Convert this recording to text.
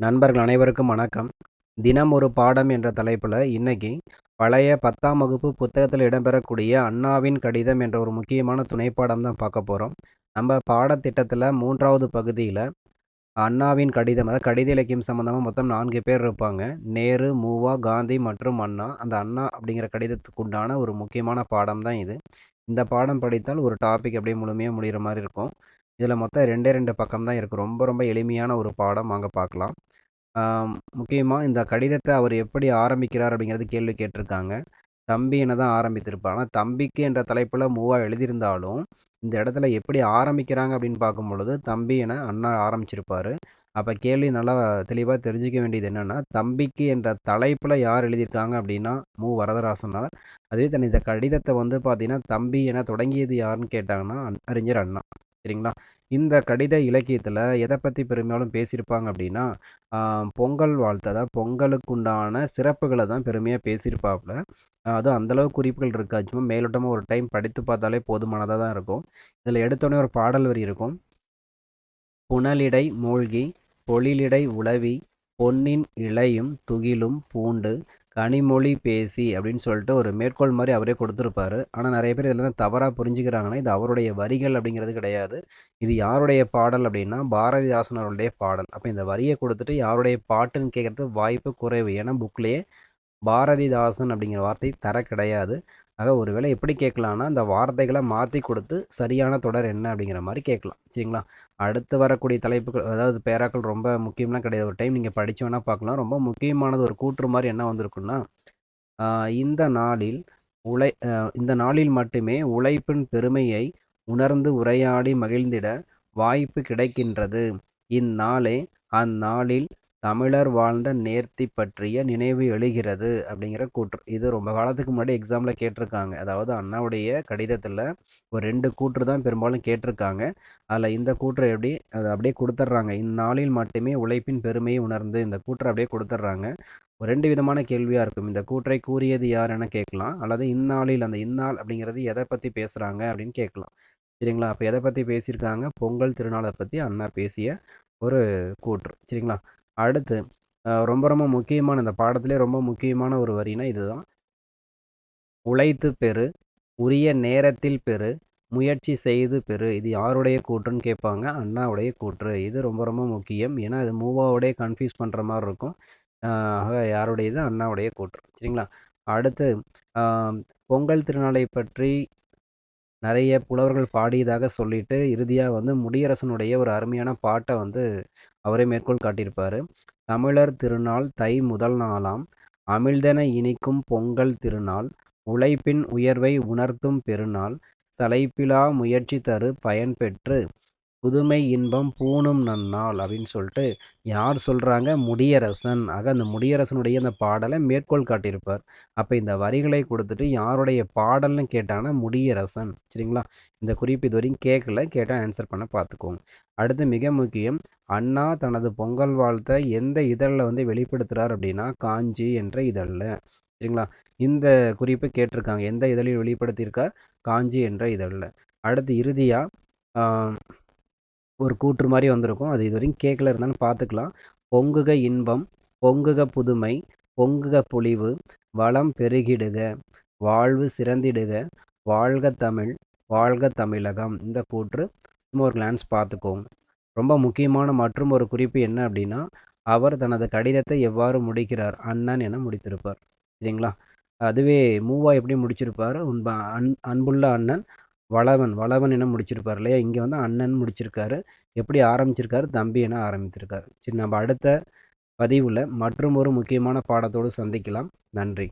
நண்பர்கள் அனைவருக்கும் வணக்கம். தினம் ஒரு பாடம் என்ற தலைப்பில் இன்னைக்கு பழைய பத்தாம் வகுப்பு புத்தகத்தில் இடம்பெறக்கூடிய அண்ணாவின் கடிதம் என்ற ஒரு முக்கியமான துணைப்பாடம் தான் பார்க்க போகிறோம் நம்ம பாடத்திட்டத்தில் மூன்றாவது பகுதியில் அண்ணாவின் கடிதம் அதாவது கடித இலக்கியம் சம்மந்தமாக மொத்தம் நான்கு பேர் இருப்பாங்க. நேரு மூவா காந்தி மற்றும் அண்ணா. அந்த அண்ணா அப்படிங்கிற கடிதத்துக்கு உண்டான ஒரு முக்கியமான பாடம் தான் இது. இந்த பாடம் படித்தால் ஒரு டாபிக் அப்படியே முழுமையாக முடிகிற மாதிரி இருக்கும். இதில் மொத்தம் ரெண்டே ரெண்டு பக்கம் தான் இருக்குது ரொம்ப ரொம்ப எளிமையான ஒரு பாடம் வாங்க பார்க்கலாம் முக்கியமாக இந்த கடிதத்தை அவர் எப்படி ஆரம்பிக்கிறார் அப்படிங்கிறது கேள்வி கேட்டிருக்காங்க. தம்பி என தான் ஆரம்பித்திருப்பார் ஆனால் தம்பிக்கு என்ற தலைப்பில் மூவா எழுதியிருந்தாலும் இந்த இடத்துல எப்படி ஆரம்பிக்கிறாங்க அப்படின்னு பார்க்கும் பொழுது தம்பி என அண்ணா ஆரம்பிச்சிருப்பார். அப்போ கேள்வி நல்லா தெளிவாக தெரிஞ்சிக்க வேண்டியது என்னென்னா தம்பிக்கு என்ற தலைப்பில் யார் எழுதியிருக்காங்க அப்படின்னா மு. வரதராசனார். அதே தன் இந்த கடிதத்தை வந்து பார்த்தீங்கன்னா தம்பி என தொடங்கியது யாருன்னு கேட்டாங்கன்னா அறிஞர் அண்ணா. சரிங்களா? இந்த கடித இலக்கியத்தில் எதை பற்றி பெரும்பாலும் பேசியிருப்பாங்க அப்படின்னா பொங்கல் வாழ்த்து அதாவது பொங்கலுக்குண்டான சிறப்புகளை தான் பெருமையாக பேசியிருப்பாப்புல. அதுவும் அந்தளவு குறிப்புகள் இருக்காச்சும் சும்மா மேலோட்டமாக ஒரு டைம் படித்து பார்த்தாலே போதுமானதாக தான் இருக்கும். இதில் எடுத்தோடனே ஒரு பாடல் வரி இருக்கும். புனலிடை மூழ்கி பொழிலிடை உளவி பொன்னின் இலையும் துகிலும் பூண்டு கனிமொழி பேசி அப்படின்னு சொல்லிட்டு ஒரு மேற்கோள் மாதிரி அவரே கொடுத்துருப்பாரு. ஆனால் நிறைய பேர் இதில் தவறாக புரிஞ்சுக்கிறாங்கன்னா இது அவருடைய வரிகள் அப்படிங்கிறது கிடையாது. இது யாருடைய பாடல் அப்படின்னா பாரதிதாசன் அவருடைய பாடல். அப்போ இந்த வரியை கொடுத்துட்டு யாருடைய பாட்டுன்னு கேட்குறது வாய்ப்பு குறைவு. ஏன்னா புக்லேயே பாரதிதாசன் அப்படிங்கிற வார்த்தை தர கிடையாது. ஆக ஒருவேளை எப்படி கேட்கலான்னா அந்த வார்த்தைகளை மாற்றி கொடுத்து சரியான தொடர் என்ன அப்படிங்கிற மாதிரி கேட்கலாம். சரிங்களா? அடுத்து வரக்கூடிய தலைப்புகள் அதாவது பேராக்கள் ரொம்ப முக்கியம்லாம் கிடையாது. ஒரு டைம் நீங்கள் படித்தோன்னா வேணால் பார்க்கலாம். ரொம்ப முக்கியமானது ஒரு கூற்று மாதிரி என்ன வந்திருக்குன்னா இந்த நாளில் உழை இந்த நாளில் மட்டுமே உழைப்பின் பெருமையை உணர்ந்து உரையாடி மகிழ்ந்திட வாய்ப்பு கிடைக்கின்றது. இந்நாளே அந்நாளில் தமிழர் வாழ்ந்த நேர்த்தி பற்றிய நினைவு எழுகிறது அப்படிங்கிற கூற்று. இது ரொம்ப காலத்துக்கு முன்னாடி எக்ஸாமில் கேட்டிருக்காங்க. அதாவது அண்ணாவுடைய கடிதத்தில் ஒரு ரெண்டு கூற்று தான் பெரும்பாலும் கேட்டிருக்காங்க. அதில் இந்த கூற்று எப்படி அதை அப்படியே கொடுத்துட்றாங்க. இந்நாளில் மட்டுமே உழைப்பின் பெருமையை உணர்ந்து இந்த கூற்றை அப்படியே கொடுத்துட்றாங்க. ஒரு ரெண்டு விதமான கேள்வியாக இருக்கும். இந்த கூற்றை கூறியது யார் என கேட்கலாம். அல்லது இந்நாளில் அந்த இந்நாள் அப்படிங்கிறது எதை பற்றி பேசுகிறாங்க அப்படின்னு கேட்கலாம். சரிங்களா? அப்போ எதை பற்றி பேசியிருக்காங்க? பொங்கல் திருநாளை பற்றி அண்ணா பேசிய ஒரு கூற்று. சரிங்களா? அடுத்து ரொம்ப ரொம்ப முக்கியமான இந்த பாடத்திலே ரொம்ப முக்கியமான ஒரு வரினா இதுதான். உழைத்து பெறு உரிய நேரத்தில் பெறு முயற்சி செய்து பெறு. இது யாருடைய கூற்றுன்னு கேட்பாங்க? அண்ணாவுடைய கூற்று. இது ரொம்ப ரொம்ப முக்கியம். ஏன்னா இது மூவாவுடைய கன்ஃபியூஸ் பண்ணுற மாதிரி இருக்கும். ஆக யாருடையது? அண்ணாவுடைய கூற்று. சரிங்களா? அடுத்து பொங்கல் திருநாளை பற்றி நிறைய புலவர்கள் பாடியதாக சொல்லிட்டு இறுதியாக வந்து முடியரசனுடைய ஒரு அருமையான பாட்டை வந்து அவரே மேற்கோள் காட்டியிருப்பார். தமிழர் திருநாள் தை முதல் நாளாம் அமிழ்தென இனிக்கும் பொங்கல் திருநாள் உழைப்பின் உயர்வை உணர்த்தும் பெருநாள் சலைப்பிலா முயற்சி தரு பயன் பெற்று புதுமை இன்பம் பூணும் நன்னாள் அப்படின்னு சொல்லிட்டு யார் சொல்கிறாங்க முடியரசன். ஆக அந்த முடியரசனுடைய அந்த பாடலை மேற்கோள் காட்டியிருப்பார். அப்போ இந்த வரிகளை கொடுத்துட்டு யாருடைய பாடல்னு கேட்டாங்கன்னா முடியரசன். சரிங்களா? இந்த குறிப்பு இது வரைக்கும் கேட்கல. கேட்டால் ஆன்சர் பண்ண பார்த்துக்கோங்க. அடுத்து மிக முக்கியம். அண்ணா தனது பொங்கல் வாழ்த்தை எந்த இதழில் வந்து வெளிப்படுத்துகிறார் அப்படின்னா காஞ்சி என்ற இதழில். சரிங்களா? இந்த குறிப்பு கேட்டிருக்காங்க. எந்த இதழில் வெளிப்படுத்தியிருக்கார்? காஞ்சி என்ற இதழில். அடுத்து இறுதியாக ஒரு கூற்று மாதிரி வந்திருக்கும். அது இது வரைக்கும் கேட்கல இருந்தாலும் பார்த்துக்கலாம். பொங்குக இன்பம் பொங்குக புதுமை பொங்குக பொலிவு வளம் பெருகிடுக வாழ்வு சிறந்திடுக வாழ்க தமிழ் வாழ்க தமிழகம். இந்த கூற்று சும்மா ஒரு கிளான்ஸ் பார்த்துக்கோங்க. ரொம்ப முக்கியமான மற்றும் ஒரு குறிப்பு என்ன அப்படின்னா அவர் தனது கடிதத்தை எவ்வாறு முடிக்கிறார்? அண்ணன் என முடித்திருப்பார். சரிங்களா? அதுவே மூவா எப்படி முடிச்சிருப்பார்? அன் அன்புள்ள அண்ணன் வளவன் வளவன் என முடிச்சிருப்பார் இல்லையா? இங்கே வந்து அண்ணன் முடிச்சிருக்காரு. எப்படி ஆரம்பிச்சிருக்காரு? தம்பி என ஆரம்பித்திருக்காரு. சரி நம்ம அடுத்த பதிவில் மற்றும் ஒரு முக்கியமான பாடத்தோடு சந்திக்கலாம். நன்றி.